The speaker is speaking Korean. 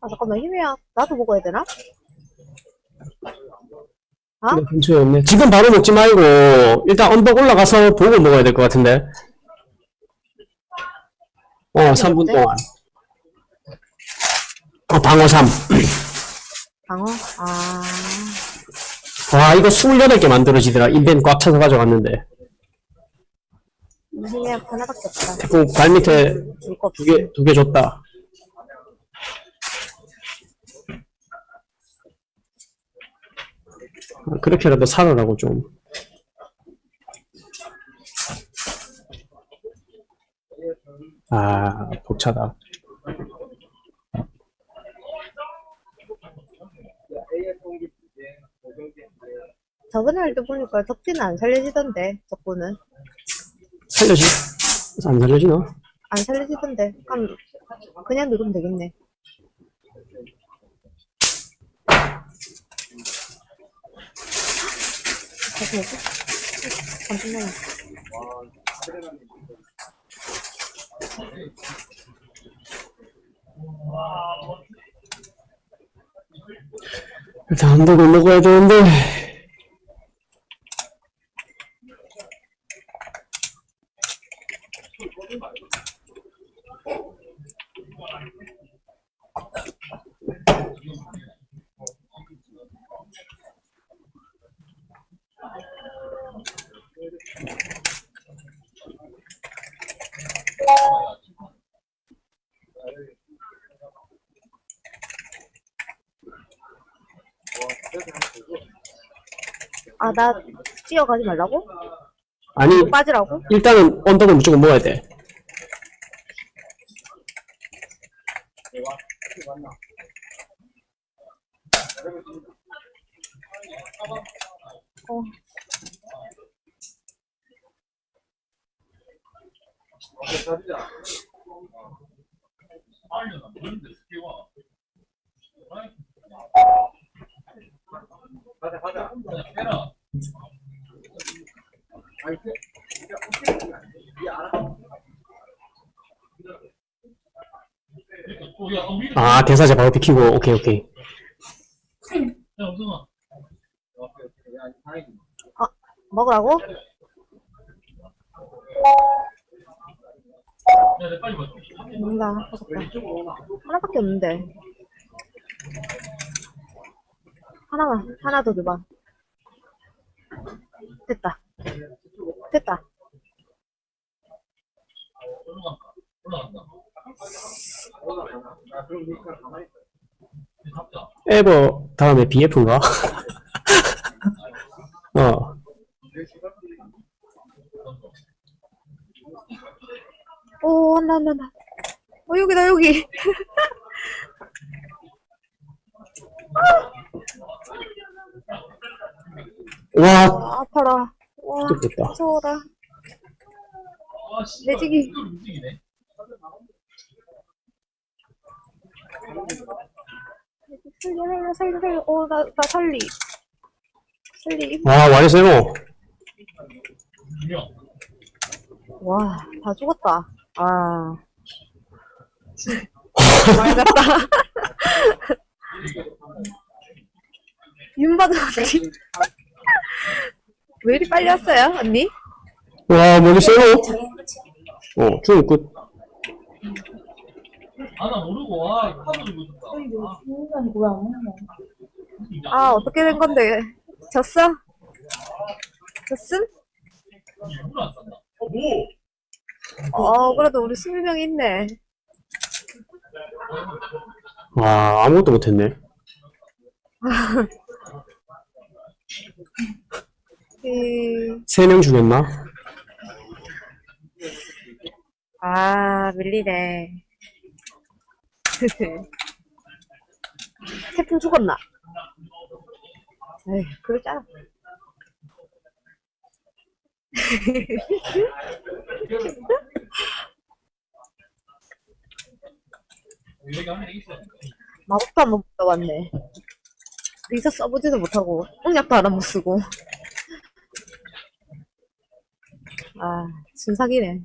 아, 잠깐만, 힘이야. 나도 먹어야 되나? 어? 이거 근처에 없네. 지금 바로 먹지 말고, 일단 언덕 올라가서 보고 먹어야 될 것 같은데. 어, 3분 어때? 동안. 어, 방어 3. 방어? 아, 와, 이거 28개 만들어지더라. 인벤 꽉 차서 가져갔는데. 힘이 하나밖에 없다. 그발 밑에 줄거 없어. 두 개, 두 개 줬다. 아, 그렇게라도 살아라고 좀. 아, 복차다. 저번에 할때 보니까 덕지는 안 살려지던데, 적구는. 살려지? 안 살려지나? 안 살려지던데. 그럼, 그냥 누르면 되겠네. 다시 해줘? 잠시만요. 일단 언덕을 먹어야 되는데. 아, 나 뛰어가지 말라고? 아니, 빠지라고? 일단은 언덕을 무조건 먹어야 돼. 어. 아, 대사제 바로 비키고, 오케이, 오케이. 먹으라고? 뭔가. 하나밖에 없는데. 하나만, 하나 더 줘봐. 됐다. 됐다. 에버 다음에 BF인가? 어. 오, 한다, 한다, 한다. 어, 여기다, 여기. 와, 아, 아파라. 와, 좋겠다. 무서워라. 내 지기. 살려라, 살려, 살려. 어, 나, 나 살리. 살리. 와, 와리세노. 와, 다 죽었다. 아. 맑았다. 윤바도 어디? 왜 이리 빨리 왔어요, 언니? 와, 와리세노. 어, 중 끝. 아 나 모르고 아 카드 들고 있었다. 아, 어떻게 된 건데? 졌어? 졌음? 일부러 안 싼다. 어 뭐? 어, 그래도 우리 20명 있네. 와, 아무것도 못했네. 음, 세 명 죽였나? 아, 밀리네. 태풍 죽었나? 에이, 안에 있어. 마법도 한번 써봤네. 리사 써보지도 못하고, 공약도 하나 못 쓰고. 아, 순삭이네.